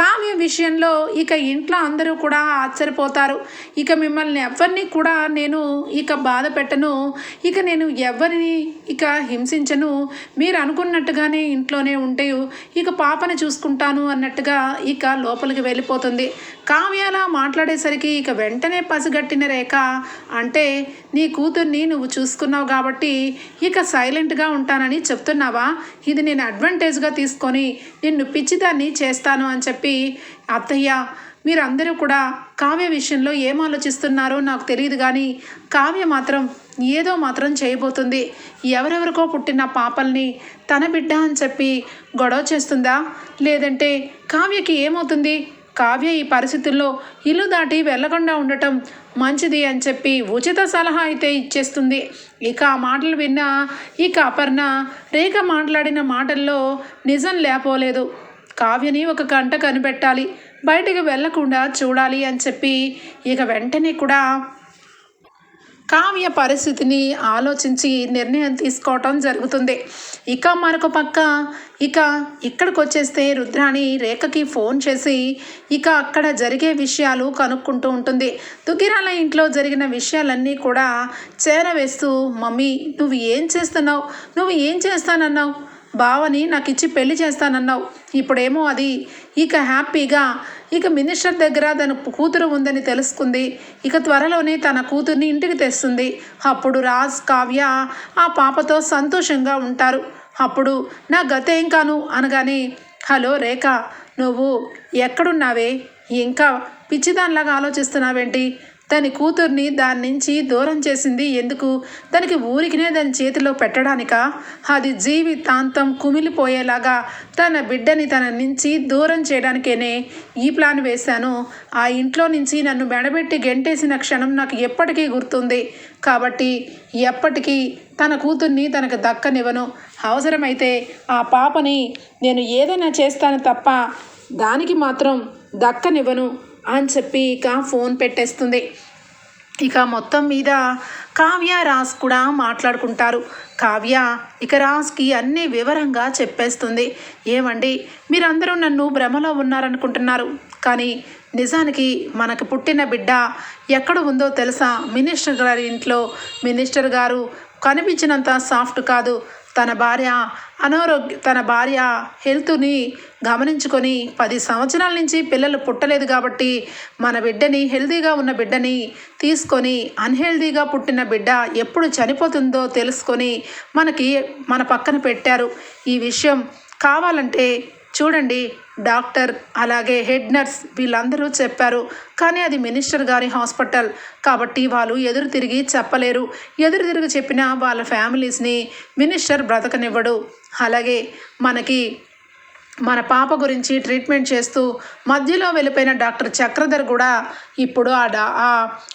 కావ్య విషయంలో ఇక ఇంట్లో అందరూ కూడా ఆశ్చర్యపోతారు. ఇక మిమ్మల్ని ఎవరిని కూడా నేను ఇక బాధ పెట్టను. ఇక నేను ఎవరిని ఇక హింసించను. మీరు అనుకున్నట్టుగానే ఇంట్లోనే ఉంటే ఇక పాపని చూసుకుంటాను అన్నట్టుగా ఇక లోపలికి వెళ్ళిపోతుంది. కావ్యలా మాట్లాడేసరికి ఇక వెంటనే పసిగట్టిన రేఖ అంటే నీ కూతుర్ని నువ్వు చూసుకున్నావు కాబట్టి ఇక సైలెంట్గా ఉంటానని చెప్తున్నావా? ఇది నేను అడ్వాంటేజ్గా తీసుకొని నిన్ను పిచ్చిదాన్ని చేస్తాను అని చెప్పి అత్తయ్య మీరందరూ కూడా కావ్య విషయంలో ఏం ఆలోచిస్తున్నారో నాకు తెలియదు కానీ కావ్య మాత్రం ఏదో మాత్రం చేయబోతుంది. ఎవరెవరికో పుట్టిన పాపల్ని తన బిడ్డ అని చెప్పి గొడవ చేస్తుందా? లేదంటే కావ్యకి ఏమవుతుంది? కావ్య ఈ పరిస్థితుల్లో ఇల్లు దాటి వెళ్ళకుండా ఉండటం మంచిది అని చెప్పి ఉచిత సలహా అయితే ఇచ్చేస్తుంది. ఇక ఆ మాటలు విన్న ఇక అపర్ణ రేఖ మాట్లాడిన మాటల్లో నిజం లేపోలేదు. కావ్యని ఒక గంట కనిపెట్టాలి. బయటకు వెళ్ళకుండా చూడాలి అని చెప్పి ఇక వెంటనే కూడా కావ్య పరిస్థితిని ఆలోచించి నిర్ణయం తీసుకోవటం జరుగుతుంది. ఇక మరొక పక్క ఇక ఇక్కడికి వచ్చేస్తే రుద్రాణి రేఖకి ఫోన్ చేసి ఇక అక్కడ జరిగే విషయాలు కనుక్కుంటూ ఉంటుంది. దుగ్గిరాల ఇంట్లో జరిగిన విషయాలన్నీ కూడా చేరవేస్తూ మమ్మీ నువ్వు ఏం చేస్తున్నావు? నువ్వు ఏం చేస్తానన్నావు? బావని నాకు ఇచ్చి పెళ్ళి చేస్తానన్నావు. ఇప్పుడేమో అది. ఇక హ్యాపీగా ఇక మినిస్టర్ దగ్గర తన కూతురు ఉందని తెలుసుకుంది. ఇక త్వరలోనే తన కూతుర్ని ఇంటికి తెస్తుంది. అప్పుడు రాజ్ కావ్య ఆ పాపతో సంతోషంగా ఉంటారు. అప్పుడు నా గతేం కాను అనగానే హలో రేఖ నువ్వు ఎక్కడున్నావే? ఇంకా పిచ్చిదానిలాగా ఆలోచిస్తున్నావేంటి? దాని కూతుర్ని దాని నుంచి దూరం చేసింది ఎందుకు? దానికి ఊరికినే దాని చేతిలో పెట్టడానిక? అది జీవితాంతం కుమిలిపోయేలాగా తన బిడ్డని తన నుంచి దూరం చేయడానికేనే ఈ ప్లాన్ వేశాను. ఆ ఇంట్లో నుంచి నన్ను మెడబెట్టి గెంటేసిన క్షణం నాకు ఎప్పటికీ గుర్తుంది. కాబట్టి ఎప్పటికీ తన కూతుర్ని తనకు దక్కనివ్వను. అవసరమైతే ఆ పాపని నేను ఏదైనా చేస్తాను తప్ప దానికి మాత్రం దక్కనివ్వను. అని చెప్పి ఇక ఫోన్ పెట్టేస్తుంది. ఇక మొత్తం మీద కావ్య రాజ్ కూడా మాట్లాడుకుంటారు. కావ్య ఇక రాజ్కి అన్ని వివరంగా చెప్పేస్తుంది. ఏమండి మీరందరూ నన్ను భ్రమలో ఉన్నారనుకుంటున్నారు. కానీ నిజానికి మనకు పుట్టిన బిడ్డ ఎక్కడ ఉందో తెలుసా? మినిస్టర్ గారి ఇంట్లో మినిస్టర్ గారు కనిపించినంత సాఫ్ట్ కాదు. తన భార్య అనారోగ్య తన భార్య హెల్త్ని గమనించుకొని పది సంవత్సరాల నుంచి పిల్లలు పుట్టలేదు కాబట్టి మన బిడ్డని హెల్తీగా ఉన్న బిడ్డని తీసుకొని అన్హెల్తీగా పుట్టిన బిడ్డ ఎప్పుడు చనిపోతుందో తెలుసుకొని మనకి మన పక్కన పెట్టారు. ఈ విషయం కావాలంటే చూడండి డాక్టర్ అలాగే హెడ్ నర్స్ వీళ్ళందరూ చెప్పారు. కానీ అది మినిస్టర్ గారి హాస్పిటల్. కాబట్టి వాళ్ళు ఎదురు తిరిగి చెప్పలేరు. ఎదురు తిరిగి చెప్పిన వాళ్ళ ఫ్యామిలీస్ని మినిస్టర్ బ్రతకనివ్వడు. అలాగే మనకి మన పాప గురించి ట్రీట్మెంట్ చేస్తూ మధ్యలో వెళ్ళిపోయిన డాక్టర్ చక్రధర్ కూడా ఇప్పుడు ఆ డా ఆ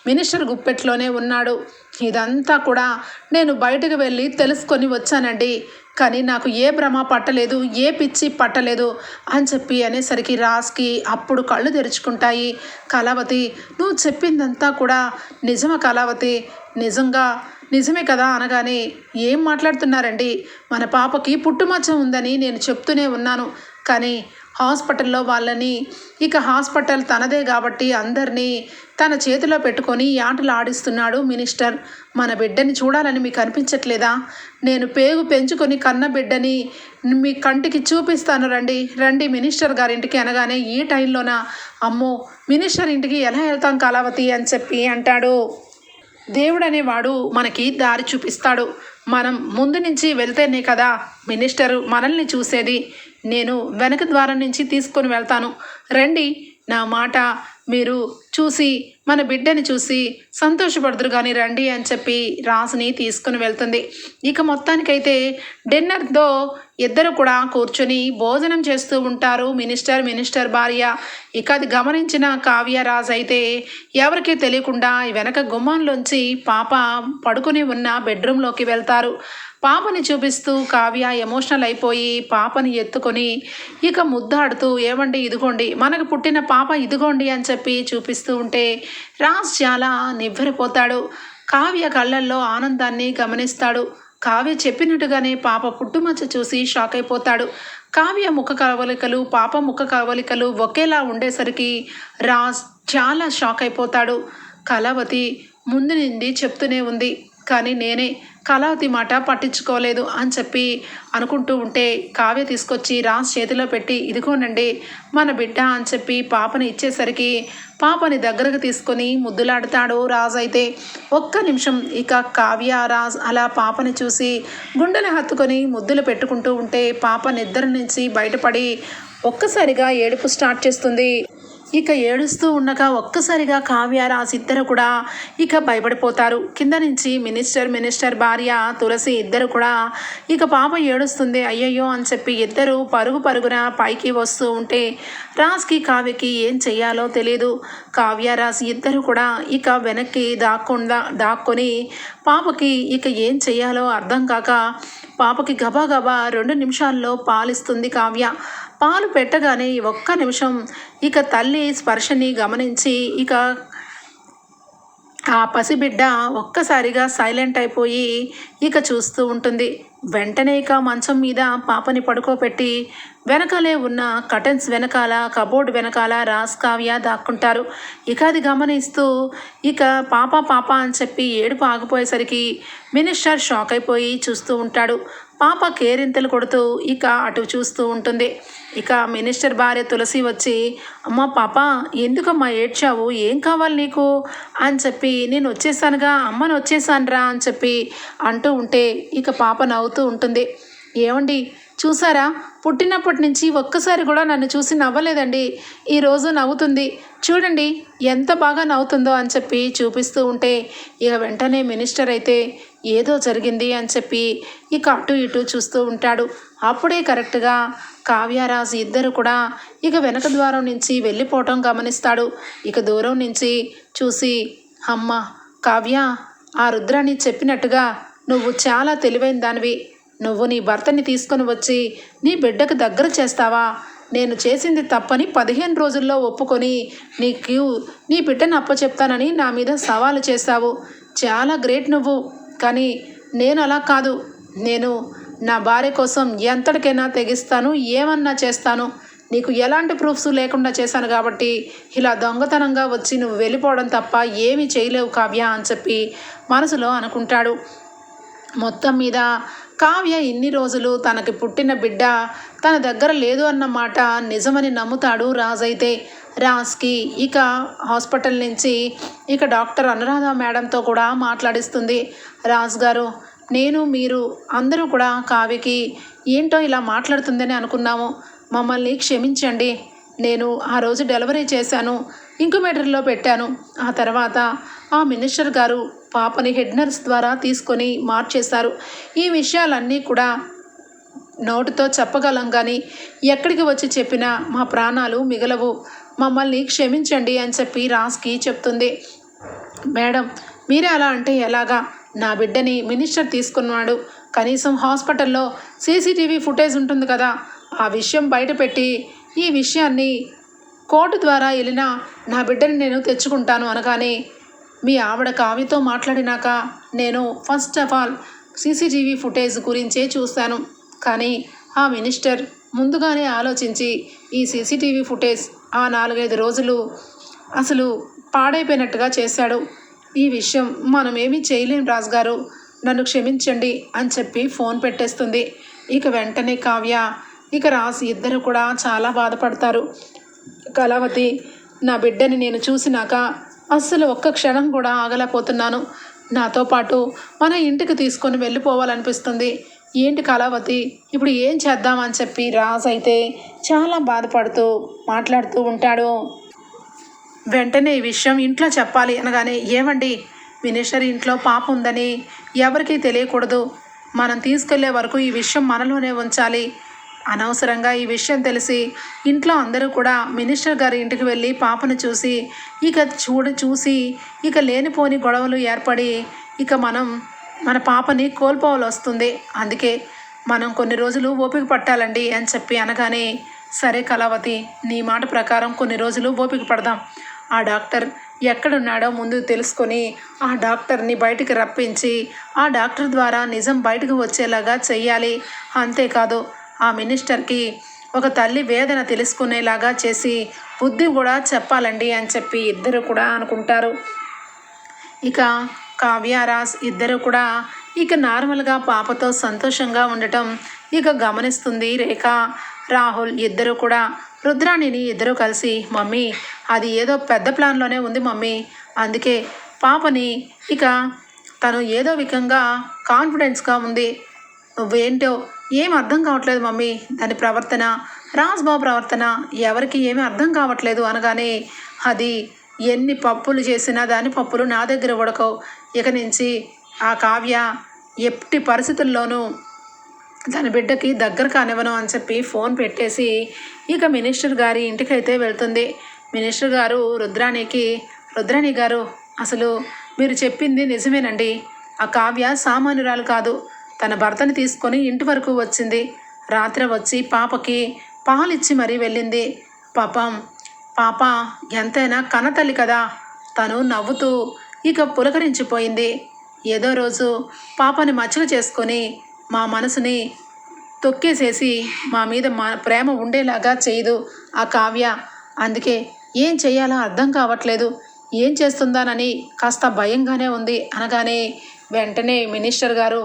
మినిస్టర్ గుప్పెట్లోనే ఉన్నాడు. ఇదంతా కూడా నేను బయటకు వెళ్ళి తెలుసుకొని వచ్చానండి. కానీ నాకు ఏ భ్రమ పట్టలేదు ఏ పిచ్చి పట్టలేదు అని చెప్పి అనేసరికి రాస్కి అప్పుడు కళ్ళు తెరుచుకుంటాయి. కళావతి నువ్వు చెప్పిందంతా కూడా నిజమా కళావతి? నిజంగా నిజమే కదా అనగానే ఏం మాట్లాడుతున్నారండి? మన పాపకి పుట్టుమచ్చ ఉందని నేను చెప్తూనే ఉన్నాను. కానీ హాస్పిటల్లో వాళ్ళని ఇక హాస్పిటల్ తనదే కాబట్టి అందరినీ తన చేతిలో పెట్టుకొని ఆటలు ఆడిస్తున్నాడు మినిస్టర్. మన బిడ్డని చూడాలని మీకు అనిపించట్లేదా? నేను పేగు పెంచుకొని కన్న బిడ్డని మీ కంటికి చూపిస్తాను రండి. రండి మినిస్టర్ గారింటికి అనగానే ఈ టైంలోన? అమ్మో మినిస్టర్ ఇంటికి ఎలా వెళ్తాం కళావతి అని చెప్పి అంటాడు. దేవుడు అనేవాడు మనకి దారి చూపిస్తాడు. మనం ముందు నుంచి వెళ్తేనే కదా మినిస్టరు మనల్ని చూసేది. నేను వెనక ద్వారం నుంచి తీసుకొని వెళ్తాను. రండి నా మాట మీరు చూసి మన బిడ్డని చూసి సంతోషపడదురు కానీ రండి అని చెప్పి రాసుని తీసుకుని వెళ్తుంది. ఇక మొత్తానికైతే డిన్నర్తో ఇద్దరు కూడా కూర్చొని భోజనం చేస్తూ ఉంటారు మినిస్టర్ మినిస్టర్ భార్య. ఇక అది గమనించిన కావ్య రాజు అయితే ఎవరికీ తెలియకుండా వెనక గుమ్మంలోంచి పాప పడుకుని ఉన్న బెడ్రూమ్లోకి వెళ్తారు. పాపని చూపిస్తూ కావ్య ఎమోషనల్ అయిపోయి పాపని ఎత్తుకొని ఇక ముద్దాడుతూ ఏమండి ఇదిగోండి మనకు పుట్టిన పాప ఇదిగోండి అని చెప్పి చూపిస్తూ ఉంటే రాజ్ చాలా నివ్వెరపోతాడు. కావ్య కళ్ళల్లో ఆనందాన్ని గమనిస్తాడు. కావ్య చెప్పినట్టుగానే పాప పుట్టుమచ్చ చూసి షాక్ అయిపోతాడు. కావ్య ముఖ కవలికలు పాప ముఖ కవలికలు ఒకేలా ఉండేసరికి రాజ్ చాలా షాక్ అయిపోతాడు. కళావతి ముందు నుండి చెప్తూనే ఉంది కానీ నేనే కళావతి మాట పట్టించుకోలేదు అని చెప్పి అనుకుంటూ ఉంటే కావ్య తీసుకొచ్చి రాజ్ చేతిలో పెట్టి ఇదిగోనండి మన బిడ్డ అని చెప్పి పాపని ఇచ్చేసరికి పాపని దగ్గరకు తీసుకొని ముద్దులాడతాడు రాజ్ అయితే. ఒక్క నిమిషం ఇక కావ్య రాజ్ అలా పాపని చూసి గుండెలు హత్తుకొని ముద్దులు పెట్టుకుంటూ ఉంటే పాప నిద్ర నుంచి బయటపడి ఒక్కసారిగా ఏడుపు స్టార్ట్ చేస్తుంది. ఇక ఏడుస్తూ ఉండగా ఒక్కసారిగా కావ్య ఇద్దరు కూడా ఇక భయపడిపోతారు. కింద నుంచి మినిస్టర్ మినిస్టర్ భార్య తులసి ఇద్దరు కూడా ఇక పాప ఏడుస్తుంది. అయ్యయ్యో అని చెప్పి ఇద్దరు పరుగు పరుగున పైకి వస్తూ ఉంటే రాజ్కి కావ్యకి ఏం చెయ్యాలో తెలియదు కావ్య రాసి ఇద్దరు కూడా ఇక వెనక్కి దాక్కుండా దాక్కొని పాపకి ఇక ఏం చెయ్యాలో అర్థం కాక పాపకి గబాగబా రెండు నిమిషాల్లో పాలిస్తుంది కావ్య. పాలు పెట్టగానే ఒక్క నిమిషం ఇక తల్లి స్పర్శని గమనించి ఇక ఆ పసిబిడ్డ ఒక్కసారిగా సైలెంట్ అయిపోయి ఇక చూస్తూ ఉంటుంది. వెంటనే ఇక మంచం మీద పాపని పడుకోబెట్టి వెనకాలే ఉన్న కటన్స్ వెనకాల కబోర్డ్ వెనకాల రాస్ కావ్య దాక్కుంటారు. ఇక అది గమనిస్తూ ఇక పాప పాప అని చెప్పి ఏడుపు ఆగిపోయేసరికి మినిస్టర్ షాక్ అయిపోయి చూస్తూ ఉంటాడు. పాప కేరింతలు కొడుతూ ఇక అటు చూస్తూ ఉంటుంది. ఇక మినిస్టర్ భార్య తులసి వచ్చి అమ్మ పాప ఎందుకమ్మా ఏడ్చావు? ఏం కావాలి నీకు? అని చెప్పి నేను వచ్చేసానుగా అమ్మను వచ్చేసానురా అని చెప్పి అంటూ ఉంటే ఇక పాప నవ్వుతూ ఉంటుంది. ఏమండి చూసారా? పుట్టినప్పటి నుంచి ఒక్కసారి కూడా నన్ను చూసి నవ్వలేదండి. ఈరోజు నవ్వుతుంది. చూడండి ఎంత బాగా నవ్వుతుందో అని చెప్పి చూపిస్తూ ఉంటే ఇక వెంటనే మినిస్టర్ అయితే ఏదో జరిగింది అని చెప్పి ఇక అటు ఇటు చూస్తూ ఉంటాడు. అప్పుడే కరెక్ట్గా కావ్యరాజు ఇద్దరు కూడా ఇక వెనక ద్వారం నుంచి వెళ్ళిపోవటం గమనిస్తాడు. ఇక దూరం నుంచి చూసి అమ్మ కావ్య ఆ రుద్రాన్ని చెప్పినట్టుగా నువ్వు చాలా తెలివైన దానివి. నువ్వు నీ భర్తని తీసుకొని వచ్చి నీ బిడ్డకు దగ్గర చేస్తావా? నేను చేసింది తప్పని పదిహేను రోజుల్లో ఒప్పుకొని నీకు నీ బిడ్డను అప్పచెప్తానని నా మీద సవాలు చేశావు. చాలా గ్రేట్ నువ్వు. కానీ నేను అలా కాదు. నేను నా భార్య కోసం ఎంతటికైనా తెగిస్తాను ఏమన్నా చేస్తాను. నీకు ఎలాంటి ప్రూఫ్స్ లేకుండా చేశాను కాబట్టి ఇలా దొంగతనంగా వచ్చి నువ్వు వెళ్ళిపోవడం తప్ప ఏమీ చేయలేవు కావ్య అని చెప్పి మనసులో అనుకుంటాడు. మొత్తం మీద కావ్య ఇన్ని రోజులు తనకి పుట్టిన బిడ్డ తన దగ్గర లేదు అన్నమాట నిజమని నమ్ముతాడు రాజ్ అయితే. రాజ్కి ఇక హాస్పిటల్ నుంచి ఇక డాక్టర్ అనురాధ మేడంతో కూడా మాట్లాడిస్తుంది. రాజ్ గారు నేను మీరు అందరూ కూడా కావ్యకి ఏంటో ఇలా మాట్లాడుతుందని అనుకున్నాము. మమ్మల్ని క్షమించండి. నేను ఆ రోజు డెలివరీ చేశాను. ఇంక్యుబేటర్లో పెట్టాను. ఆ తర్వాత ఆ మినిస్టర్ గారు పాపని హెడ్ నర్స్ ద్వారా తీసుకొని మార్చేశారు. ఈ విషయాలన్నీ కూడా నోటితో చెప్పగలం కానీ ఎక్కడికి వచ్చి చెప్పినా మా ప్రాణాలు మిగలవు. మమ్మల్ని క్షమించండి అని చెప్పి రాస్కి చెప్తుంది. మేడం మీరే అలా అంటే ఎలాగా? నా బిడ్డని మినిస్టర్ తీసుకున్నాడు. కనీసం హాస్పిటల్లో సీసీటీవీ ఫుటేజ్ ఉంటుంది కదా ఆ విషయం బయటపెట్టి ఈ విషయాన్ని కోర్టు ద్వారా వెళ్ళినా నా బిడ్డని నేను తెచ్చుకుంటాను అనగానే మీ ఆవిడ కావ్యతో మాట్లాడినాక నేను first of all CCTV footage గురించే చూస్తాను. కానీ ఆ మినిస్టర్ ముందుగానే ఆలోచించి ఈ సీసీటీవీ ఫుటేజ్ ఆ నాలుగైదు రోజులు అసలు పాడైపోయినట్టుగా చేశాడు. ఈ విషయం మనం ఏమీ చేయలేం రాజుగారు. నన్ను క్షమించండి అని చెప్పి ఫోన్ పెట్టేస్తుంది. ఇక వెంటనే కావ్య ఇక రాసి ఇద్దరు కూడా చాలా బాధపడతారు. కళావతి నా బిడ్డని నేను చూసినాక అస్సలు ఒక్క క్షణం కూడా ఆగలేకపోతున్నాను. నాతో పాటు మన ఇంటికి తీసుకొని వెళ్ళిపోవాలనిపిస్తుంది. ఏంటి కళావతి? ఇప్పుడు ఏం చేద్దామని చెప్పి రాజ్ అయితే చాలా బాధపడుతూ మాట్లాడుతూ ఉంటాడు. వెంటనే ఈ విషయం ఇంట్లో చెప్పాలి అనగానే ఏమండి? వినేశ్వరి ఇంట్లో పాప ఉందని ఎవరికీ తెలియకూడదు. మనం తీసుకెళ్ళే వరకు ఈ విషయం మనలోనే ఉంచాలి. అనవసరంగా ఈ విషయం తెలిసి ఇంట్లో అందరూ కూడా మినిస్టర్ గారి ఇంటికి వెళ్ళి పాపను చూసి ఇక చూడ చూసి ఇక లేనిపోని గొడవలు ఏర్పడి ఇక మనం మన పాపని కోల్పోవాలి వస్తుంది అందుకే మనం కొన్ని రోజులు ఓపిక పట్టాలండి అని చెప్పి అనగానే సరే కళావతి నీ మాట ప్రకారం కొన్ని రోజులు ఓపిక పడదాం. ఆ డాక్టర్ ఎక్కడున్నాడో ముందు తెలుసుకొని ఆ డాక్టర్ని బయటికి రప్పించి ఆ డాక్టర్ ద్వారా నిజం బయటకు వచ్చేలాగా చెయ్యాలి. అంతేకాదు ఆ మినిస్టర్కి ఒక తల్లి వేదన తెలుసుకునేలాగా చేసి బుద్ధి కూడా చెప్పాలండి అని చెప్పి ఇద్దరు కూడా అనుకుంటారు. ఇక కావ్యారాస్ ఇద్దరు కూడా ఇక నార్మల్గా పాపతో సంతోషంగా ఉండటం ఇక గమనిస్తుంది. రేఖ రాహుల్ ఇద్దరు కూడా రుద్రాణిని ఇద్దరు కలిసి మమ్మీ అది ఏదో పెద్ద ప్లాన్లోనే ఉంది మమ్మీ. అందుకే పాపని ఇక తను ఏదో విధంగా కాన్ఫిడెన్స్గా ఉంది. నువ్వేంటో ఏం అర్థం కావట్లేదు మమ్మీ. దాని ప్రవర్తన రాజ్బాబు ప్రవర్తన ఎవరికి ఏమీ అర్థం కావట్లేదు అనగానే అది ఎన్ని పప్పులు చేసినా దాని పప్పులు నా దగ్గర ఉడకవు. ఇక నుంచి ఆ కావ్య ఎట్టి పరిస్థితుల్లోనూ దాని బిడ్డకి దగ్గర కానివ్వను అని చెప్పి ఫోన్ పెట్టేసి ఇక మినిస్టర్ గారి ఇంటికైతే వెళ్తుంది. మినిస్టర్ గారు రుద్రాణికి రుద్రాణి గారు అసలు మీరు చెప్పింది నిజమేనండి. ఆ కావ్య సామాన్యురాలు కాదు. తన భర్తని తీసుకొని ఇంటి వరకు వచ్చింది. రాత్రి వచ్చి పాపకి పాలిచ్చి మరీ వెళ్ళింది. పాపం పాప ఎంతైనా కనతల్లి కదా. తను నవ్వుతూ ఇక పులకరించిపోయింది. ఏదో రోజు పాపని మచ్చక చేసుకొని మా మనసుని తొక్కేసేసి మా మీద మా ప్రేమ ఉండేలాగా చేయదు ఆ కావ్య. అందుకే ఏం చేయాలో అర్థం కావట్లేదు. ఏం చేస్తుందానని కాస్త భయంగానే ఉంది. అనగానే వెంటనే మినిస్టర్ గారు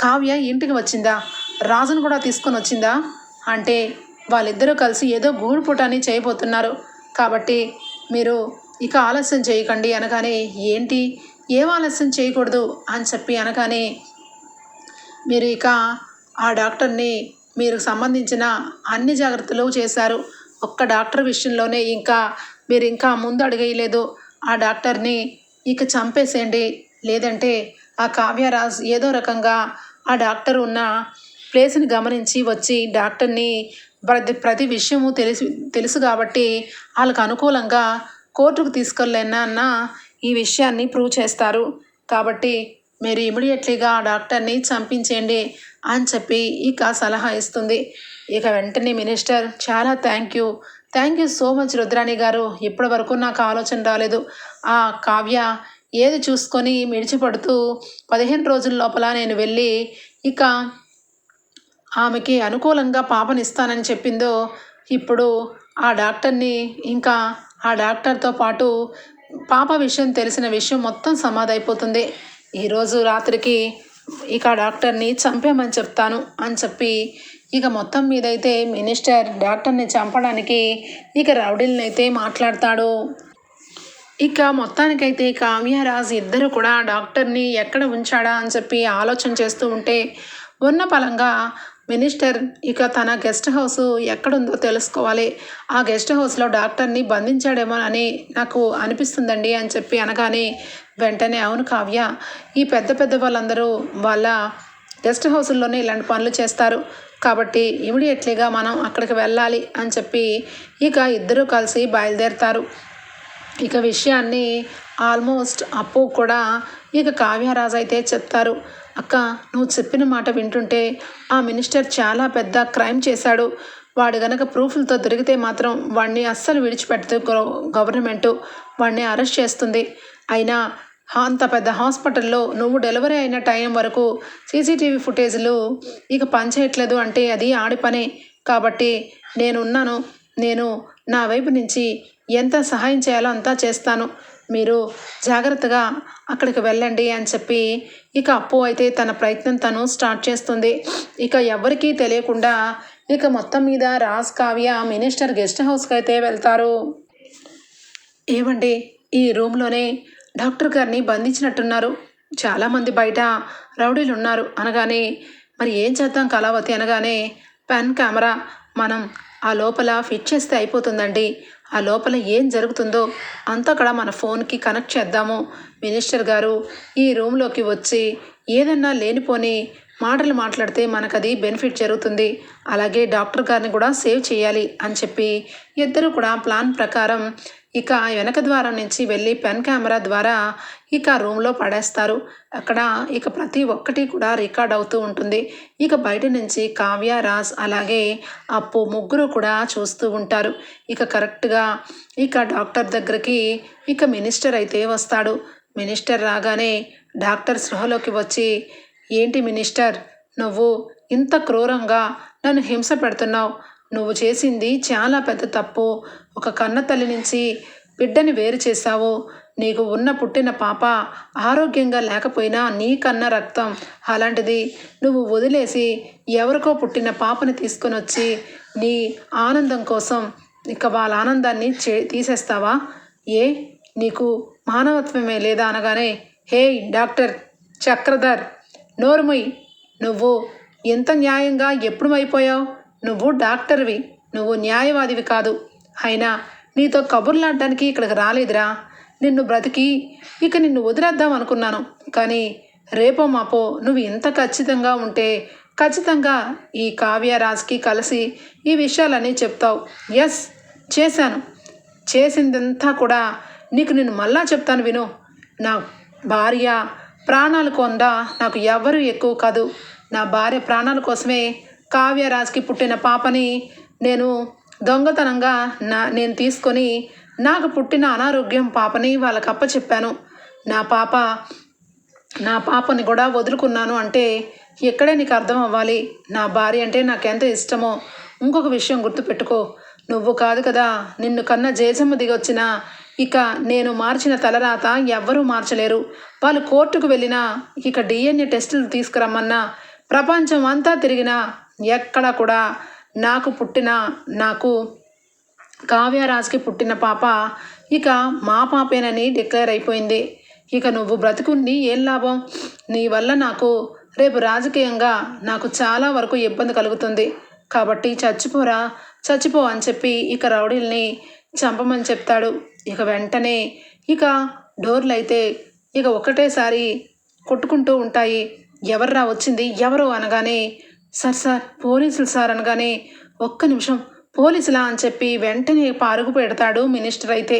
కావ్య ఇంటికి వచ్చిందా? రాజును కూడా తీసుకొని వచ్చిందా? అంటే వాళ్ళిద్దరూ కలిసి ఏదో గూడు పుటాని చేయబోతున్నారు. కాబట్టి మీరు ఇక ఆలస్యం చేయకండి అనగానే ఏంటి? ఏం ఆలస్యం చేయకూడదు? అని చెప్పి అనగానే మీరు ఇక ఆ డాక్టర్ని మీరు సంబంధించిన అన్ని జాగ్రత్తలు చేశారు. ఒక్క డాక్టర్ విషయంలోనే ఇంకా మీరు ఇంకా ముందు అడిగేయలేదు ఆ డాక్టర్ని ఇక చంపేసేయండి. లేదంటే ఆ కావ్యరాజ్ ఏదో రకంగా ఆ డాక్టర్ ఉన్న ప్లేస్ని గమనించి వచ్చి డాక్టర్ని ప్రతి ప్రతి విషయము తెలుసు తెలుసు కాబట్టి వాళ్ళకు అనుకూలంగా కోర్టుకు తీసుకెళ్ళినా అన్న ఈ విషయాన్ని ప్రూవ్ చేస్తారు. కాబట్టి మీరు ఇమీడియట్లీగా ఆ డాక్టర్ని చంపించేయండి అని చెప్పి ఇక సలహా ఇస్తుంది. ఇక వెంటనే మినిస్టర్ చాలా thank you. Thank you so much Rudrani garu. ఇప్పటి వరకు నాకు ఆలోచన రాలేదు. ఆ కావ్య ఏది చూసుకొని మిడిచిపడుతూ పదిహేను రోజుల లోపల నేను వెళ్ళి ఇక ఆమెకి అనుకూలంగా పాపనిస్తానని చెప్పిందో ఇప్పుడు ఆ డాక్టర్ని ఇంకా ఆ డాక్టర్తో పాటు పాప విషయం తెలిసిన విషయం మొత్తం సమాధైపోతుంది. ఈరోజు రాత్రికి ఇక డాక్టర్ని చంపేమని చెప్తాను అని చెప్పి ఇక మొత్తం మీదైతే మినిస్టర్ డాక్టర్ని చంపడానికి ఇక రౌడీలనైతే మాట్లాడతాడు. ఇక మొత్తానికైతే కావ్యరాజ్ ఇద్దరు కూడా డాక్టర్ని ఎక్కడ ఉంచాడా అని చెప్పి ఆలోచన చేస్తూ ఉంటే ఉన్న పలంగా మినిస్టర్ ఇక తన గెస్ట్ హౌస్ ఎక్కడుందో తెలుసుకోవాలి. ఆ గెస్ట్ హౌస్లో డాక్టర్ని బంధించాడేమో అని నాకు అనిపిస్తుందండి అని చెప్పి అనగానే వెంటనే అవును కావ్య ఈ పెద్ద పెద్ద వాళ్ళందరూ వాళ్ళ గెస్ట్ హౌస్లోనే ఇలాంటి పనులు చేస్తారు. కాబట్టి ఇమీడియట్లీగా మనం అక్కడికి వెళ్ళాలి అని చెప్పి ఇక ఇద్దరూ కలిసి బయలుదేరుతారు. ఇక విషయాన్ని ఆల్మోస్ట్ అప్పు కూడా ఇక కావ్యరాజు అయితే చెప్తారు. అక్క నువ్వు చెప్పిన మాట వింటుంటే ఆ మినిస్టర్ చాలా పెద్ద క్రైమ్ చేశాడు. వాడు గనక ప్రూఫ్లతో దొరికితే మాత్రం వాడిని అస్సలు విడిచిపెడుతూ గవర్నమెంటు. వాడిని అరెస్ట్ చేస్తుంది. అయినా అంత పెద్ద హాస్పిటల్లో నువ్వు డెలివరీ అయిన టైం వరకు సీసీటీవీ ఫుటేజ్లు ఇక పనిచేయట్లేదు అంటే అది ఆడి పనే. కాబట్టి నేనున్నాను. నేను నా వైపు నుంచి ఎంత సహాయం చేయాలో అంతా చేస్తాను. మీరు జాగ్రత్తగా అక్కడికి వెళ్ళండి అని చెప్పి ఇక అప్పు అయితే తన ప్రయత్నం తను స్టార్ట్ చేస్తుంది. ఇక ఎవరికీ తెలియకుండా ఇక మొత్తం మీద రాజ్ కావ్య మినిస్టర్ గెస్ట్ హౌస్కి అయితే వెళ్తారు. ఏమండి ఈ రూమ్లోనే డాక్టర్ గారిని బంధించినట్టున్నారు. చాలామంది బయట రౌడీలు ఉన్నారు అనగానే మరి ఏం చేద్దాం కళావతి? అనగానే పెన్ కెమెరా మనం ఆ లోపల ఫిట్ చేస్తే అయిపోతుందండి. ఆ లోపల ఏం జరుగుతుందో అంతా కూడా మన ఫోన్కి కనెక్ట్ చేద్దాము. మినిస్టర్ గారు ఈ రూమ్లోకి వచ్చి ఏదన్నా లేనిపోని మాటలు మాట్లాడితే మనకు అది బెనిఫిట్ జరుగుతుంది. అలాగే డాక్టర్ గారిని కూడా సేవ్ చేయాలి అని చెప్పి ఇద్దరు కూడా ప్లాన్ ప్రకారం ఇక వెనక ద్వారం నుంచి వెళ్ళి పెన్ కెమెరా ద్వారా ఇక రూమ్లో పడేస్తారు. అక్కడ ఇక ప్రతి ఒక్కటి కూడా రికార్డ్ అవుతూ ఉంటుంది. ఇక బయట నుంచి కావ్య రాజ్ అలాగే అప్పు ముగ్గురు కూడా చూస్తూ ఉంటారు. ఇక కరెక్ట్గా ఇక డాక్టర్ దగ్గరికి ఇక మినిస్టర్ అయితే వస్తాడు. మినిస్టర్ రాగానే డాక్టర్ సృహలోకి వచ్చి ఏంటి మినిస్టర్ నువ్వు ఇంత క్రూరంగా నన్ను హింస పెడుతున్నావు. నువ్వు చేసింది చాలా పెద్ద తప్పు. ఒక కన్న తల్లి నుంచి బిడ్డని వేరు చేశావో? నీకు ఉన్న పుట్టిన పాప ఆరోగ్యంగా లేకపోయినా నీ కన్న రక్తం. అలాంటిది నువ్వు వదిలేసి ఎవరికో పుట్టిన పాపని తీసుకొని వచ్చి నీ ఆనందం కోసం ఇక వాళ్ళ ఆనందాన్ని చే తీసేస్తావా? ఏ? నీకు మానవత్వమే లేదా అనగానే హే డాక్టర్ చక్రధర్ నోరుముయ్. నువ్వు ఎంత న్యాయంగా ఎప్పుడు అయిపోయావు? నువ్వు డాక్టర్వి. నువ్వు న్యాయవాదివి కాదు. అయినా నీతో కబుర్లాడడానికి ఇక్కడికి రాలేదురా. నిన్ను బ్రతికి ఇక నిన్ను వదిలేద్దాం అనుకున్నాను. కానీ రేపో మాపో నువ్వు ఇంత ఖచ్చితంగా ఉంటే ఖచ్చితంగా ఈ కావ్యరాజ్కి కలిసి ఈ విషయాలన్నీ చెప్తావు. ఎస్ చేశాను. చేసిందంతా కూడా నీకు నేను మళ్ళా చెప్తాను విను. నా భార్య ప్రాణాలు కొంద నాకు ఎవరు ఎక్కువ కాదు. నా భార్య ప్రాణాల కోసమే కావ్యరాజ్కి పుట్టిన పాపని నేను దొంగతనంగా నా నేను తీసుకొని నాకు పుట్టిన అనారోగ్యం పాపని వాళ్ళకి అప్పచెప్పాను. నా పాప నా పాపని కూడా వదులుకున్నాను అంటే ఎక్కడే నీకు అర్థం అవ్వాలి? నా భార్య అంటే నాకెంత ఇష్టమో? ఇంకొక విషయం గుర్తుపెట్టుకో. నువ్వు కాదు కదా నిన్ను కన్న జేజమ్మ దిగొచ్చిన ఇక నేను మార్చిన తలరాత ఎవ్వరూ మార్చలేరు. వాళ్ళు కోర్టుకు వెళ్ళినా ఇక డిఎన్ఏ టెస్టులు తీసుకురమ్మన్నా ప్రపంచం అంతా తిరిగినా ఎక్కడ కూడా నాకు పుట్టిన నాకు కావ్యరాజ్కి పుట్టిన పాప ఇక మా పాపేనని డిక్లేర్ అయిపోయింది. ఇక నువ్వు బ్రతుకుండి ఏం లాభం? నీ వల్ల నాకు రేపు రాజకీయంగా నాకు చాలా వరకు ఇబ్బంది కలుగుతుంది. కాబట్టి చచ్చిపోరా చచ్చిపో అని చెప్పి ఇక రౌడీల్ని చంపమని చెప్తాడు. ఇక వెంటనే ఇక డోర్లు అయితే ఇక ఒకటేసారి కొట్టుకుంటూ ఉంటాయి. ఎవర్రా వచ్చింది? ఎవరు అనగానే సార్ సార్ పోలీసులు సార్ అనగానే ఒక్క నిమిషం. పోలీసులా అని చెప్పి వెంటనే పారుగు పెడతాడు మినిస్టర్ అయితే.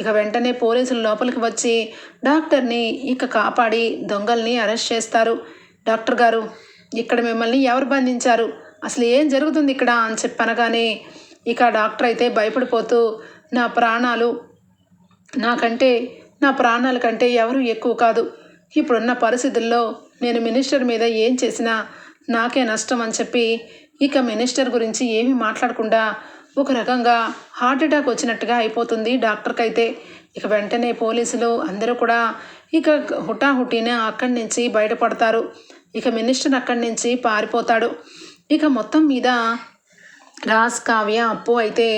ఇక వెంటనే పోలీసులు లోపలికి వచ్చి డాక్టర్ని ఇక కాపాడి దొంగల్ని అరెస్ట్ చేస్తారు. డాక్టర్ గారు ఇక్కడ మిమ్మల్ని ఎవరు బంధించారు? అసలు ఏం జరుగుతుంది ఇక్కడ అని చెప్పనగానే ఇక డాక్టర్ అయితే భయపడిపోతూ నా ప్రాణాలు నాకంటే నా ప్రాణాల కంటే ఎవరు ఎక్కువ కాదు. ఇప్పుడున్న పరిస్థితుల్లో నేను మినిస్టర్ మీద ఏం చేసినా నాకే నష్టం అని చెప్పి ఇక మినిస్టర్ గురించి ఏమీ మాట్లాడకుండా ఒక రకంగా హార్ట్ అటాక్ వచ్చినట్టుగా అయిపోతుంది డాక్టర్కి అయితే ఇక వెంటనే పోలీసులు అందరూ కూడా ఇక హుటాహుటీనే అక్కడి నుంచి బయటపడతారు. ఇక మినిస్టర్ అక్కడి నుంచి పారిపోతాడు. ఇక మొత్తం మీద రాజ్ కావ్య అప్పు అయితే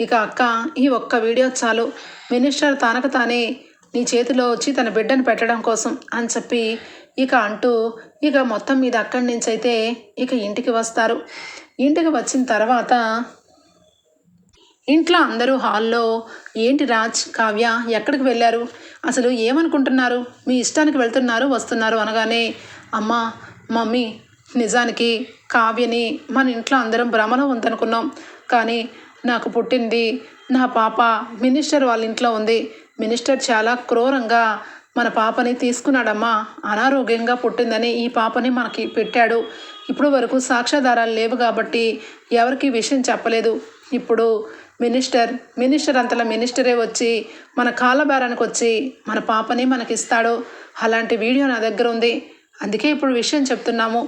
ఇక అక్క ఈ ఒక్క వీడియో చాలు. మినిస్టర్ తనకు తానే నీ చేతిలో వచ్చి తన బిడ్డను పెట్టడం కోసం అని చెప్పి ఇక అంటూ ఇక మొత్తం మీద అక్కడి నుంచి అయితే ఇక ఇంటికి వస్తారు. ఇంటికి వచ్చిన తర్వాత ఇంట్లో అందరూ హాల్లో ఏంటి రాజ్ కావ్య ఎక్కడికి వెళ్ళారు? అసలు ఏమనుకుంటున్నారు? మీ ఇష్టానికి వెళ్తున్నారు వస్తున్నారు అనగానే అమ్మ మమ్మీ నిజానికి కావ్యని మన ఇంట్లో అందరం భ్రమలో ఉందనుకున్నాం కానీ నాకు పుట్టింది నా పాప మినిస్టర్ వాళ్ళ ఇంట్లో ఉంది. మినిస్టర్ చాలా క్రూరంగా మన పాపని తీసుకున్నాడమ్మా. అనారోగ్యంగా పుట్టిందని ఈ పాపని మనకి పెట్టాడు. ఇప్పుడు వరకు సాక్ష్యాధారాలు లేవు కాబట్టి ఎవరికి విషయం చెప్పలేదు. ఇప్పుడు మినిస్టర్ మినిస్టర్ అంతలా మినిస్టరే వచ్చి మన కాలభారానికి వచ్చి మన పాపని మనకిస్తాడు. అలాంటి వీడియో నా దగ్గర ఉంది. అందుకే ఇప్పుడు విషయం చెప్తున్నాము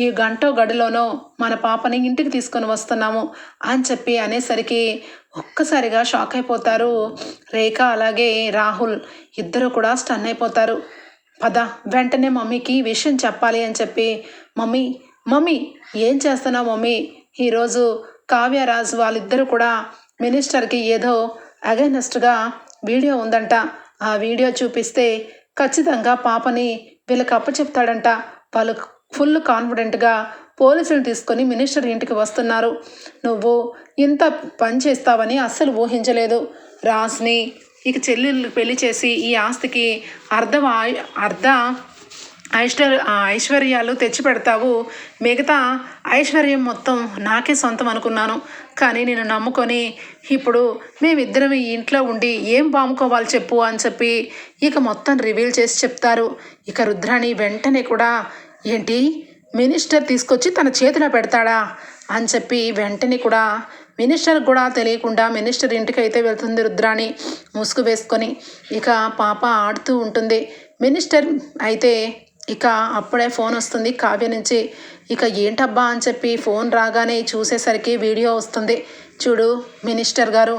ఈ గంటో గడిలోనో మన పాపని ఇంటికి తీసుకొని వస్తున్నాము అని చెప్పి అనేసరికి ఒక్కసారిగా షాక్ అయిపోతారు. రేఖ అలాగే రాహుల్ ఇద్దరు కూడా స్టన్ అయిపోతారు. పద వెంటనే మమ్మీకి విషయం చెప్పాలి అని చెప్పి మమ్మీ మమ్మీ ఏం చేస్తున్నావు మమ్మీ? ఈరోజు కావ్యరాజు వాళ్ళిద్దరూ కూడా మినిస్టర్కి ఏదో అగైనెస్ట్గా వీడియో ఉందంట. ఆ వీడియో చూపిస్తే ఖచ్చితంగా పాపని వీళ్ళకి అప్పచెప్తాడంట వాళ్ళు ఫుల్ కాన్ఫిడెంట్గా పోలీసులు తీసుకొని మినిస్టర్ ఇంటికి వస్తున్నారు. నువ్వు ఇంత పని చేస్తావని అస్సలు ఊహించలేదు. రాస్ని ఇక చెల్లెళ్ళు పెళ్ళి చేసి ఈ ఆస్తికి అర్ధ అర్ధ ఐశ్వర్ ఐశ్వర్యాలు తెచ్చి పెడతావు. మిగతా ఐశ్వర్యం మొత్తం నాకే సొంతం అనుకున్నాను. కానీ నేను నమ్ముకొని ఇప్పుడు మేమిద్దరం ఈ ఇంట్లో ఉండి ఏం బాముకోవాలి చెప్పు అని చెప్పి ఇక మొత్తం రివీల్ చేసి చెప్తారు. ఇక రుద్రాణి వెంటనే కూడా ఏంటి? మినిస్టర్ తీసుకొచ్చి తన చేతిలో పెడతాడా? అని చెప్పి వెంటనే కూడా మినిస్టర్ కూడా తెలియకుండా మినిస్టర్ ఇంటికి అయితే వెళ్తుంది రుద్రాణి ముసుగు వేసుకొని. ఇక పాప ఆడుతూ ఉంటుంది. మినిస్టర్ అయితే ఇక అప్పుడే ఫోన్ వస్తుంది. కావ్య నుంచి ఇక ఏంటబ్బా అని చెప్పి ఫోన్ రాగానే చూసేసరికి వీడియో వస్తుంది. చూడు మినిస్టర్ గారు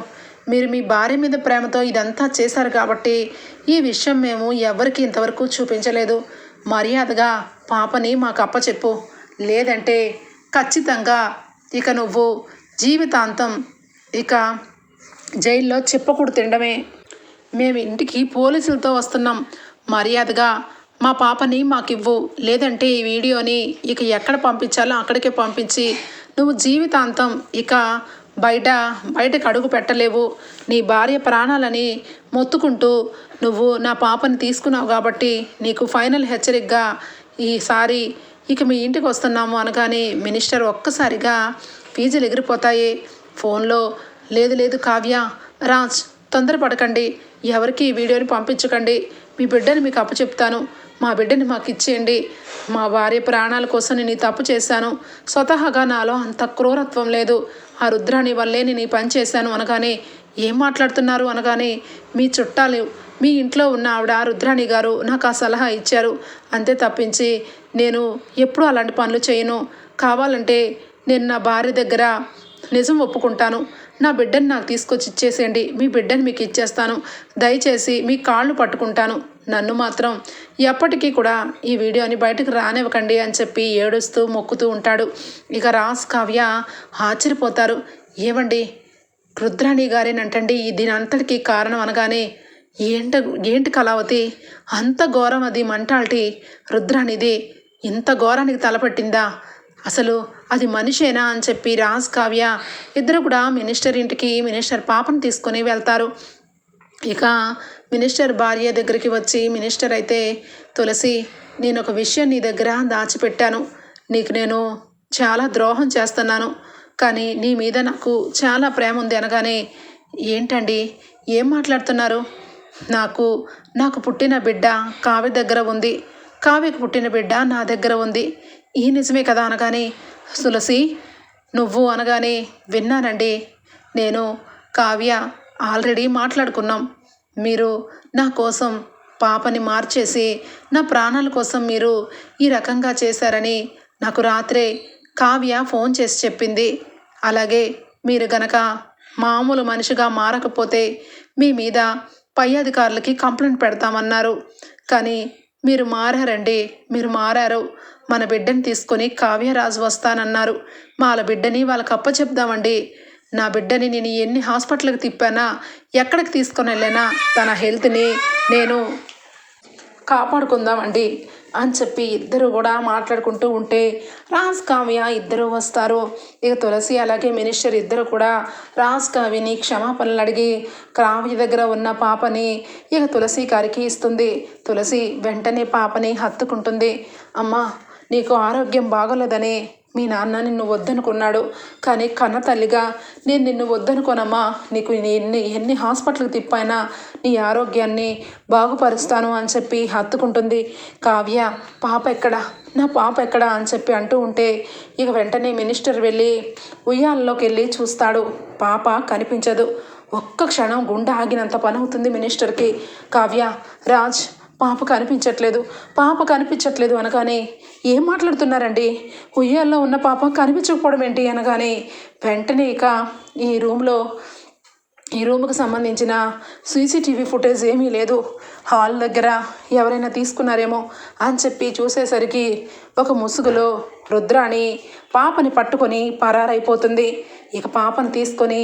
మీరు మీ భార్య మీద ప్రేమతో ఇదంతా చేశారు కాబట్టి ఈ విషయం మేము ఎవరికి ఇంతవరకు చూపించలేదు. మర్యాదగా పాపని మాకు అప్పచెప్పు. లేదంటే ఖచ్చితంగా ఇక నువ్వు జీవితాంతం ఇక జైల్లో చెప్పకూడదు తినడమే. మేము ఇంటికి పోలీసులతో వస్తున్నాం. మర్యాదగా మా పాపని మాకివ్వు. లేదంటే ఈ వీడియోని ఇక ఎక్కడ పంపించాలో అక్కడికే పంపించి నువ్వు జీవితాంతం ఇక బయట బయటకు అడుగు పెట్టలేవు. నీ భార్య ప్రాణాలని మొత్తుకుంటూ నువ్వు నా పాపని తీసుకున్నావు కాబట్టి నీకు ఫైనల్ హెచ్చరికగా ఈసారి ఇక మీ ఇంటికి వస్తున్నాము అనగానే మినిస్టర్ ఒక్కసారిగా ఫీజులు ఎగిరిపోతాయి. ఫోన్లో లేదు లేదు కావ్య రాజ్ తొందరపడకండి. ఎవరికి ఈ వీడియోని పంపించకండి. మీ బిడ్డని మీకు అప్పచెప్తాను. మా బిడ్డని మాకు ఇచ్చేయండి. మా భార్య ప్రాణాల కోసం నేను ఈ తప్పు చేశాను. స్వతహాగా నాలో అంత క్రూరత్వం లేదు. ఆ రుద్రాణి వల్లే నేను ఈ పని చేశాను అనగానే ఏం మాట్లాడుతున్నారు అనగానే మీ చుట్టాలు మీ ఇంట్లో ఉన్న ఆవిడ రుద్రాణి గారు నాకు ఆ సలహా ఇచ్చారు. అంతే తప్పించి నేను ఎప్పుడూ అలాంటి పనులు చేయను. కావాలంటే నేను నా భార్య దగ్గర నిజం ఒప్పుకుంటాను. నా బిడ్డని నాకు తీసుకొచ్చి ఇచ్చేసేయండి. మీ బిడ్డని మీకు ఇచ్చేస్తాను. దయచేసి మీ కాళ్ళు పట్టుకుంటాను. నన్ను మాత్రం ఎప్పటికీ కూడా ఈ వీడియోని బయటకు రానివ్వకండి అని చెప్పి ఏడుస్తూ మొక్కుతూ ఉంటాడు. ఇక రాస్ కావ్య ఆశ్చర్యపోతారు. ఏమండి రుద్రాణి గారేనంటండి దీని అంతటికీ కారణం అనగానే ఏంట ఏంటి కళావతి? అంత ఘోరం అది మంటాల్టి రుద్రాణిది. ఇంత ఘోరానికి తలపట్టిందా? అసలు అది మనిషేనా అని చెప్పి రాజ్ కావ్య ఇద్దరు కూడా మినిస్టర్ ఇంటికి మినిస్టర్ పాపను తీసుకొని వెళ్తారు. ఇక మినిస్టర్ భార్య దగ్గరికి వచ్చి మినిస్టర్ అయితే తులసి నేను ఒక విషయం నీ దగ్గర దాచిపెట్టాను. నీకు నేను చాలా ద్రోహం చేస్తున్నాను. కానీ నీ మీద నాకు చాలా ప్రేమ ఉంది అనగానే ఏంటండి? ఏం మాట్లాడుతున్నారు? నాకు నాకు పుట్టిన బిడ్డ కావ్య దగ్గర ఉంది. కావ్యకు పుట్టిన బిడ్డ నా దగ్గర ఉంది. ఈ నిజమే కదా అనగానే తులసి నువ్వు అనగానే విన్నానండి. నేను కావ్య ఆల్రెడీ మాట్లాడుకున్నాం. మీరు నా కోసం పాపని మార్చేసి నా ప్రాణాల కోసం మీరు ఈ రకంగా చేశారని నాకు రాత్రే కావ్య ఫోన్ చేసి చెప్పింది. అలాగే మీరు గనక మామూలు మనిషిగా మారకపోతే మీ మీద పై అధికారులకి కంప్లైంట్ పెడతామన్నారు. కానీ మీరు మారారండి మీరు మారారు. మన బిడ్డని తీసుకొని కావ్యరాజు వస్తానన్నారు. మాల బిడ్డని వాళ్ళకి అప్పచెప్దామండి. నా బిడ్డని నేను ఎన్ని హాస్పిటల్కి తిప్పానా? ఎక్కడికి తీసుకొని వెళ్ళానా తన హెల్త్ని నేను కాపాడుకుందామండి అని చెప్పి ఇద్దరు కూడా మాట్లాడుకుంటూ ఉంటే రాజ్ కావ్య ఇద్దరు వస్తారు. ఇక తులసి అలాగే మినిస్టర్ ఇద్దరు కూడా రాజ్ కావ్యని క్షమాపణలు అడిగి కావ్య దగ్గర ఉన్న పాపని ఇక తులసి గారికి ఇస్తుంది. తులసి వెంటనే పాపని హత్తుకుంటుంది. అమ్మా నీకు ఆరోగ్యం బాగోలేదని మీ నాన్న నిన్ను వద్దనుకున్నాడు. కానీ కన్న తల్లిగా నేను నిన్ను వద్దనుకోనమ్మా. నీకు నీ ఎన్ని ఎన్ని హాస్పిటల్కి తిప్పైనా నీ ఆరోగ్యాన్ని బాగుపరుస్తాను అని చెప్పి హత్తుకుంటుంది. కావ్య పాప ఎక్కడ? నా పాప ఎక్కడ అని చెప్పి అంటూ ఉంటే ఇక వెంటనే మినిస్టర్ వెళ్ళి ఉయ్యాలలోకి వెళ్ళి చూస్తాడు. పాప కనిపించదు. ఒక్క క్షణం గుండె ఆగినంత పని అవుతుంది మినిస్టర్కి. కావ్య రాజ్ పాప కనిపించట్లేదు. పాప కనిపించట్లేదు అనగానే ఏం మాట్లాడుతున్నారండి? ఉయ్యాల్లో ఉన్న పాప కనిపించకపోవడం ఏంటి అనగానే వెంటనే ఇక ఈ రూమ్లో ఈ రూమ్కి సంబంధించిన సీసీటీవీ ఫుటేజ్ ఏమీ లేదు. హాల్ దగ్గర ఎవరైనా తీసుకున్నారేమో అని చెప్పి చూసేసరికి ఒక ముసుగులో రుద్రాణి పాపని పట్టుకొని పరారైపోతుంది. ఇక పాపను తీసుకొని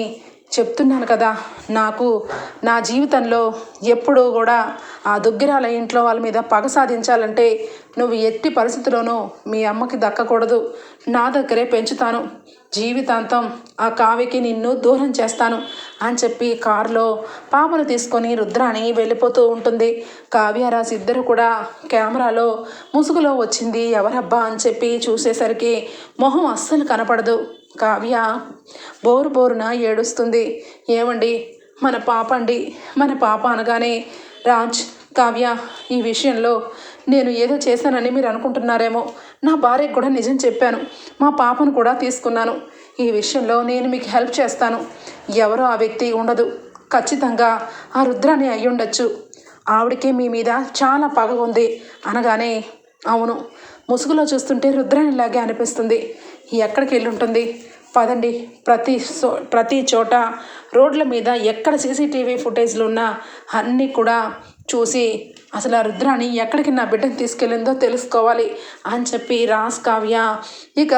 చెప్తున్నాను కదా నాకు నా జీవితంలో ఎప్పుడూ కూడా ఆ దుగ్గిరాల ఇంట్లో వాళ్ళ మీద పగ సాధించాలంటే నువ్వు ఎట్టి పరిస్థితిలోనూ మీ అమ్మకి దక్కకూడదు. నా దగ్గరే పెంచుతాను. జీవితాంతం ఆ కావ్యకి నిన్ను దూరం చేస్తాను అని చెప్పి కారులో పాపను తీసుకొని రుద్రాణి వెళ్ళిపోతూ ఉంటుంది. కావ్యరాజ్ ఇద్దరు కూడా కెమెరాలో ముసుగులో వచ్చింది. ఎవరబ్బా అని చెప్పి చూసేసరికి మొహం అస్సలు కనపడదు. కావ్య బోరు బోరున ఏడుస్తుంది. ఏమండి? మన పాప అండి మన పాప అనగానే రాజ్ కావ్య ఈ విషయంలో నేను ఏదో చేశానని మీరు అనుకుంటున్నారేమో. నా భార్యకు కూడా నిజం చెప్పాను. మా పాపను కూడా తీసుకున్నాను. ఈ విషయంలో నేను మీకు హెల్ప్ చేస్తాను. ఎవరో ఆ వ్యక్తి ఉండదు. ఖచ్చితంగా ఆ రుద్రాన్ని అయి ఉండొచ్చు. ఆవిడకే మీ మీద చాలా పగ ఉంది. అనగానే అవును. ముసుగులో చూస్తుంటే రుద్రానిలాగే అనిపిస్తుంది. ఎక్కడికి వెళ్ళి ఉంటుంది పదండి. ప్రతి సో ప్రతి చోట రోడ్ల మీద ఎక్కడ సీసీటీవీ ఫుటేజ్లు ఉన్నా అన్నీ కూడా చూసి అసలు ఆ రుద్రాని ఎక్కడికి నా బిడ్డను తీసుకెళ్ళిందో తెలుసుకోవాలి అని చెప్పి రాస్ కావ్య ఇక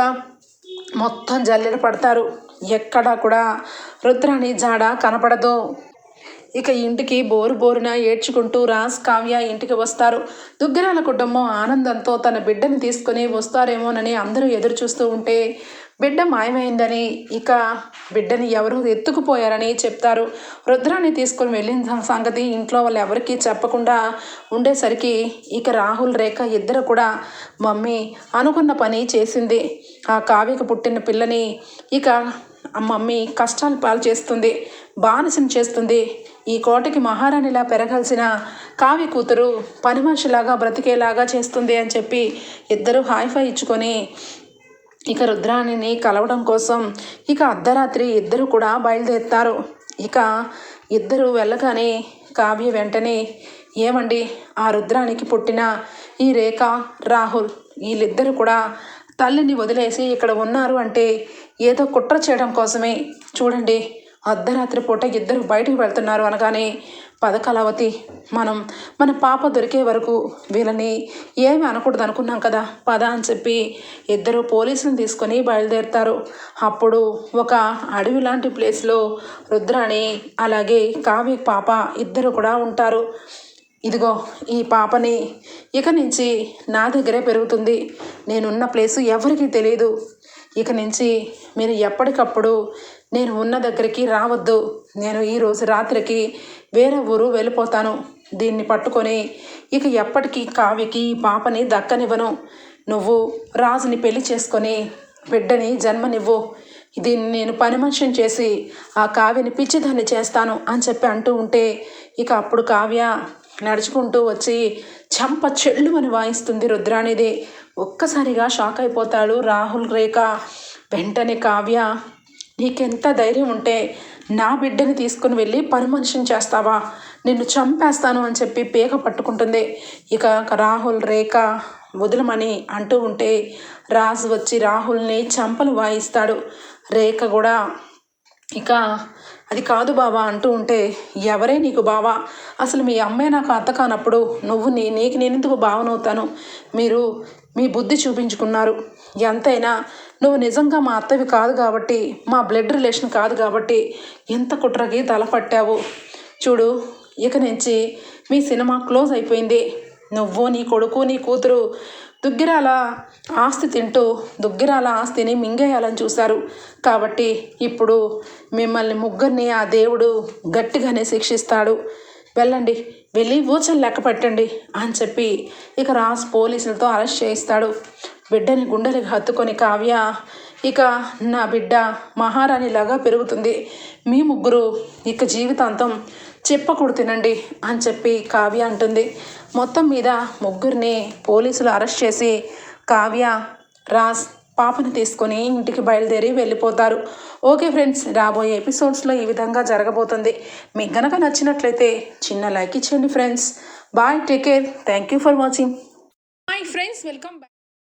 మొత్తం జల్లెడ పడతారు. ఎక్కడా కూడా రుద్రాని జాడ కనపడదు. ఇక ఇంటికి బోరు బోరున ఏడ్చుకుంటూ రాజ్ కావ్య ఇంటికి వస్తారు. దుగ్గరాల కుటుంబం ఆనందంతో తన బిడ్డని తీసుకొని వస్తారేమోనని అందరూ ఎదురు చూస్తూ ఉంటే బిడ్డ మాయమైందని ఇక బిడ్డని ఎవరు ఎత్తుకుపోయారని చెప్తారు. రుద్రాన్ని తీసుకొని వెళ్ళిన సంగతి ఇంట్లో వాళ్ళు ఎవరికీ చెప్పకుండా ఉండేసరికి ఇక రాహుల్ రేఖ ఇద్దరు కూడా మమ్మీ అనుకున్న పని చేసింది. ఆ కావ్యకు పుట్టిన పిల్లని ఇక మమ్మీ కష్టాలు పాలు చేస్తుంది. బానిసం చేస్తుంది. ఈ కోటకి మహారాణిలా పెరగాల్సిన కావ్య కూతురు పని మనిషిలాగా బ్రతికేలాగా చేస్తుంది అని చెప్పి ఇద్దరు హాయిఫై ఇచ్చుకొని ఇక రుద్రాణిని కలవడం కోసం ఇక అర్ధరాత్రి ఇద్దరు కూడా బయలుదేరుతారు. ఇక ఇద్దరు వెళ్ళగానే కావ్య వెంటనే ఏమండి ఆ రుద్రానికి పుట్టిన ఈ రేఖ రాహుల్ వీళ్ళిద్దరూ కూడా తల్లిని వదిలేసి ఇక్కడ ఉన్నారు అంటే ఏదో కుట్ర చేయడం కోసమే. చూడండి అర్ధరాత్రి పూట ఇద్దరు బయటకు వెళ్తున్నారు అనగానే పద కళావతి మనం మన పాప దొరికే వరకు వీళ్ళని ఏమి అనకూడదు అనుకున్నాం కదా పద అని చెప్పి ఇద్దరు పోలీసులను తీసుకొని బయలుదేరుతారు. అప్పుడు ఒక అడవి లాంటి ప్లేస్లో రుద్రాణి అలాగే కావ్య పాప ఇద్దరు కూడా ఉంటారు. ఇదిగో ఈ పాపని ఇక నుంచి నా దగ్గరే పెరుగుతుంది. నేనున్న ప్లేసు ఎవరికీ తెలియదు. ఇక నుంచి మీరు ఎప్పటికప్పుడు నేను ఉన్న దగ్గరికి రావద్దు. నేను ఈరోజు రాత్రికి వేరే ఊరు వెళ్ళిపోతాను. దీన్ని పట్టుకొని ఇక ఎప్పటికీ కావ్యకి ఈ పాపని దక్కనివ్వను. నువ్వు రాజుని పెళ్ళి చేసుకొని బిడ్డని జన్మనివ్వు. దీన్ని నేను పని మనిషిని చేసి ఆ కావ్యని పిచ్చిదాన్ని చేస్తాను అని చెప్పి అంటూ ఉంటే ఇక అప్పుడు కావ్య నడుచుకుంటూ వచ్చి చంప చెళ్ళు అని వాయిస్తుంది రుద్రానిది ఒక్కసారిగా షాక్ అయిపోతాడు రాహుల్ రేఖ. వెంటనే కావ్య నీకెంత ధైర్యం ఉంటే నా బిడ్డని తీసుకుని వెళ్ళి పని చేస్తావా నిన్ను చంపేస్తాను అని చెప్పి పీక పట్టుకుంటుంది. ఇక రాహుల్ రేఖ వదులమని అంటూ ఉంటే రాజు వచ్చి రాహుల్ని చంపలు వాయిస్తాడు. రేఖ కూడా ఇక అది కాదు బావా అంటూ ఉంటే ఎవరే నీకు బావా? అసలు మీ అమ్మే నాకు అత్త కానప్పుడు నువ్వు నీ నీకు నేనెందుకు బావనవుతాను? మీరు మీ బుద్ధి చూపించుకున్నారు. ఎంతైనా నువ్వు నిజంగా మా అత్తవి కాదు కాబట్టి మా బ్లడ్ రిలేషన్ కాదు కాబట్టి ఎంత కుట్రకి తలపట్టావు చూడు ఇక నుంచి మీ సినిమా క్లోజ్ అయిపోయింది. నువ్వు నీ కొడుకు నీ కూతురు దుగ్గిరాల ఆస్తి తింటూ దుగ్గిరాల ఆస్తిని మింగేయాలని చూశారు. కాబట్టి ఇప్పుడు మిమ్మల్ని ముగ్గురిని ఆ దేవుడు గట్టిగానే శిక్షిస్తాడు. వెళ్ళండి వెళ్ళి ఊచలు లెక్క పెట్టండి అని చెప్పి ఇక రాజ్ పోలీసులతో అరెస్ట్ చేయిస్తాడు. బిడ్డని గుండెలకు హత్తుకొని కావ్య ఇక నా బిడ్డ మహారాణిలాగా పెరుగుతుంది. మీ ముగ్గురు ఇక జీవితాంతం చెప్పకూడదు తినండి అని చెప్పి కావ్య అంటుంది. మొత్తం మీద ముగ్గురిని పోలీసులు అరెస్ట్ చేసి కావ్య రాజ్ పాపని తీసుకొని ఇంటికి బయలుదేరి వెళ్ళిపోతారు. ఓకే ఫ్రెండ్స్ రాబోయే ఎపిసోడ్స్లో ఈ విధంగా జరగబోతుంది. మీకు గనక నచ్చినట్లయితే చిన్న లైక్ ఇచ్చేయండి friends. Bye take care. Thank you for watching. Hi friends welcome back